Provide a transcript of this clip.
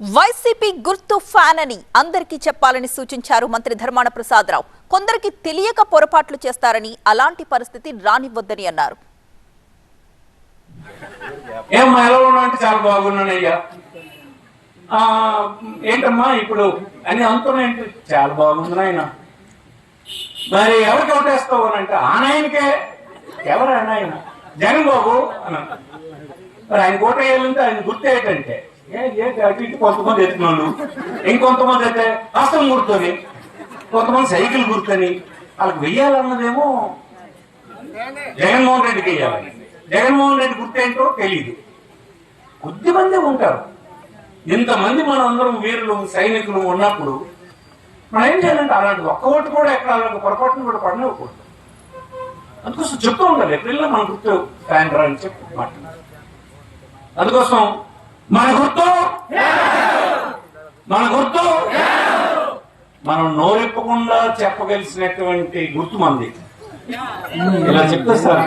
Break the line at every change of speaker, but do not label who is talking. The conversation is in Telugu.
వైసీపీ గుర్తు ఫ్యాన్ అని అందరికీ చెప్పాలని సూచించారు మంత్రి ధర్మాన ప్రసాదరావు. కొందరికి తెలియక పొరపాట్లు చేస్తారని అలాంటి పరిస్థితి రానివ్వద్దని అన్నారు.
చాలా బాగున్నానయ్యా. ఏంటమ్మా ఇప్పుడు అని అనుకున్నాయంటే చాలా బాగుంది నాయన. మరి ఎవరికి ఓటేస్తావు అని అంటే ఆ నాయనకే. ఎవరు నాయన? జగన్ బాబు అన్నాను మరి ఆయన ఓటేయాలంటే ఆయన గుర్తు ఏంటంటే అటు ఇటు కొంతమంది ఎత్తున్నాను ఇంకొంతమంది అయితే హస్తం గుర్తుని కొంతమంది సైకిల్ గుర్తని వాళ్ళకి వెయ్యాలన్నదేమో జగన్మోహన్ రెడ్డికి వెయ్యాలని జగన్మోహన్ రెడ్డి గుర్తేంటో తెలియదు కొద్ది మంది ఉంటారు. ఇంతమంది మన అందరం వీరులు సైనికులు ఉన్నప్పుడు మనం ఏం చేయాలంటే అలాంటి ఒక్క ఓటు కూడా ఎక్కడ అలాంటి పొరపాటును కూడా పడనివ్వకూడదు. అందుకోసం చెప్తూ ఉండాలి. ఎప్పుడైనా మన గుర్తు ఫ్యాన్ రా అని చెప్పి మాట అందుకోసం మన గుర్తు? మన గుర్తు? మనం నోరెప్పకుండా చెప్పగలిసినటువంటి గుర్తు మంది ఇలా చెప్తే సార్.